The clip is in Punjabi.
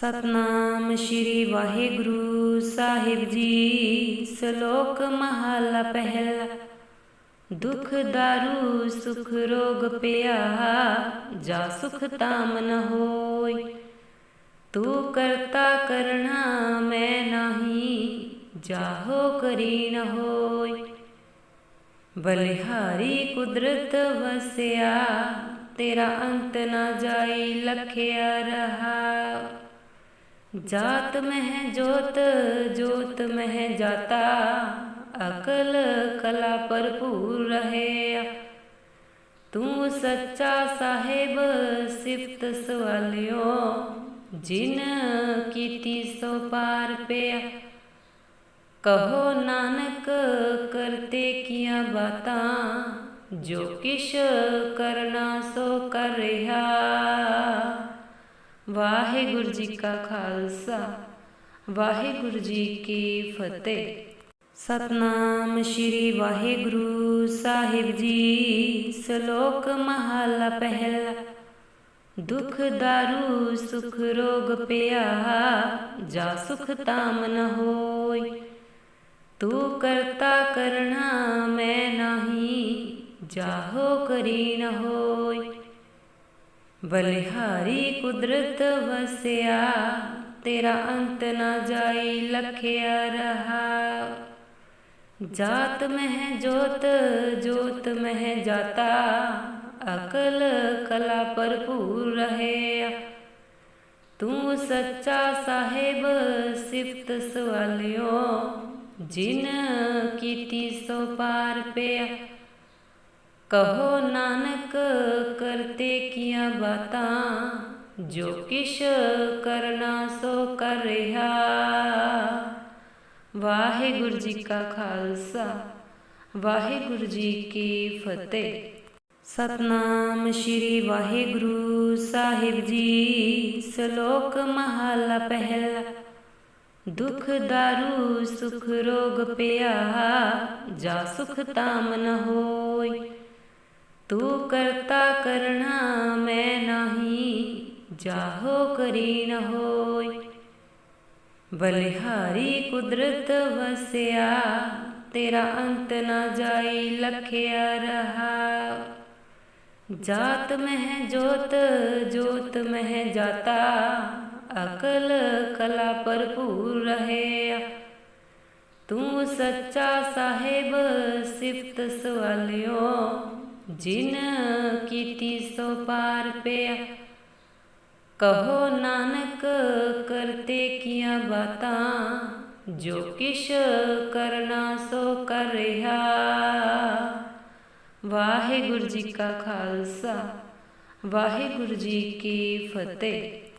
ਸਤਨਾਮ ਸ਼੍ਰੀ ਵਾਹਿਗੁਰੂ ਸਾਹਿਬ ਜੀ। ਸ਼ਲੋਕ ਮਹਲਾ ਪਹਿਲਾ, ਦੁਖ ਦਾਰੂ, ਸੁਖ ਰੋਗ ਪਿਆ ਜਾ ਸੁਖ ਤਾਮ ਨ ਹੋਈ। ਤੂੰ ਕਰਤਾ ਕਰਣਾ ਮੈਂ ਨਹੀਂ, ਜਾਹੋ ਕਰੀ ਨ ਹੋਈ। ਬਲਿਹਾਰੀ ਕੁਦਰਤ ਵਸਿਆ, ਤੇਰਾ ਅੰਤ ਨਾ ਜਾਈ, ਲਖਿਆ ਰਹਾ। ਜਾਤ ਮਹਿ ਜੋਤ ਜੋਤ ਮਹਿ ਜਾਤਾ ਅਕਲ ਕਲਾ ਭਰਪੂਰ ਰਹੇ ਤੂੰ ਸੱਚਾ ਸਾਹਿਬ ਸਿਫਤ ਸਵਾਲਿਓ ਜਿਨ ਕੀਤੀ ਸੋ ਪਾਰ ਪਿਆ ਕਹੋ ਨਾਨਕ ਕਰਤੇ ਕੀਆਂ ਬਾਤਾਂ ਜੋ ਕਿਛ ਕਰਨਾ ਸੋ ਕਰ ਰਿਹਾ ਵਾਹਿਗੁਰੂ ਜੀ ਕਾ ਖਾਲਸਾ, ਵਾਹਿਗੁਰੂ ਜੀ ਕੀ ਫਤਿਹ। ਸਤਨਾਮ ਸ਼੍ਰੀ ਵਾਹਿਗੁਰੂ ਸਾਹਿਬ ਜੀ, ਸ਼ਲੋਕ ਮਹਲਾ ਪਹਿਲਾ। ਦੁਖ ਦਾਰੂ, ਸੁਖ ਰੋਗ ਪਿਆ ਜਾ ਸੁਖ ਤਾਮ ਨ ਹੋਈ। ਤੂੰ ਕਰਤਾ ਕਰਣਾ ਮੈਂ ਨਹੀਂ, ਜਾਹੋ ਕਰੀ ਨ ਹੋਈ। ਬਲਿਹਾਰੀ ਕੁਦਰਤ ਵਸਿਆ, ਤੇਰਾ ਅੰਤ ਨਾ ਜਾਈ ਲਖਿਆ ਰਹਾ। ਜਾਤ ਮਹਿ ਜੋਤ ਜੋਤ ਮਹਿ ਜਾਤਾ, ਅਕਲ ਕਲਾ ਭਰਪੂਰ ਰਹੇ ਤੂੰ ਸੱਚਾ ਸਾਹਿਬ, ਸਿਫਤ ਸਵਾਲਿਓ, ਜਿਨ ਕੀਤੀ ਸੋ ਪਾਰ ਪਿਆ। ਕਹੋ ਨਾਨਕ ਕਰਤੇ ਕੀਆਂ ਬਾਤਾਂ, ਜੋ ਕਿਛ ਕਰਨਾ ਸੋ ਕਰ ਰਿਹਾ। ਵਾਹਿਗੁਰੂ ਜੀ ਕਾ ਖਾਲਸਾ, ਵਾਹਿਗੁਰੂ ਜੀ ਕੀ ਫਤਿਹ। ਸਤਨਾਮ ਸ਼੍ਰੀ ਵਾਹਿਗੁਰੂ ਸਾਹਿਬ ਜੀ, ਸ਼ਲੋਕ ਮਹਲਾ ਪਹਿਲਾ। ਦੁਖ ਦਾਰੂ, ਸੁਖ ਰੋਗ ਪਿਆ, ਜਾ ਸੁਖ ਤਾਮ ਨ ਹੋਈ। ਤੂੰ ਕਰਤਾ ਕਰਣਾ ਮੈਂ ਨਹੀਂ, ਜਾਹੋ ਕਰੀ ਨ ਹੋਈ। ਬਲਿਹਾਰੀ ਕੁਦਰਤ ਵਸਿਆ, ਤੇਰਾ ਅੰਤ ਨਾ ਜਾਈ ਲਖਿਆ ਰਹਾ। ਜਾਤ ਮਹਿ ਜੋਤ ਜੋਤ ਮਹਿ ਜਾਤਾ, ਅਕਲ ਕਲਾ ਭਰਪੂਰ ਰਹੇ ਤੂੰ ਸੱਚਾ ਸਾਹਿਬ ਸਿਫਤ ਸਵਾਲਿਓ ਜਿਨ ਕੀਤੀ ਸੋ ਪਾਰ ਪਿਆ। ਕਹੋ, ਨਾਨਕ, ਕਰਤੇ ਕੀਆਂ ਬਾਤਾਂ, ਜੋ ਕਿਛ ਕਰਨਾ ਸੋ ਕਰ ਰਿਹਾ। ਵਾਹਿਗੁਰੂ ਜੀ ਕਾ ਖਾਲਸਾ, ਵਾਹਿਗੁਰੂ ਜੀ ਕੀ ਫਤਿਹ।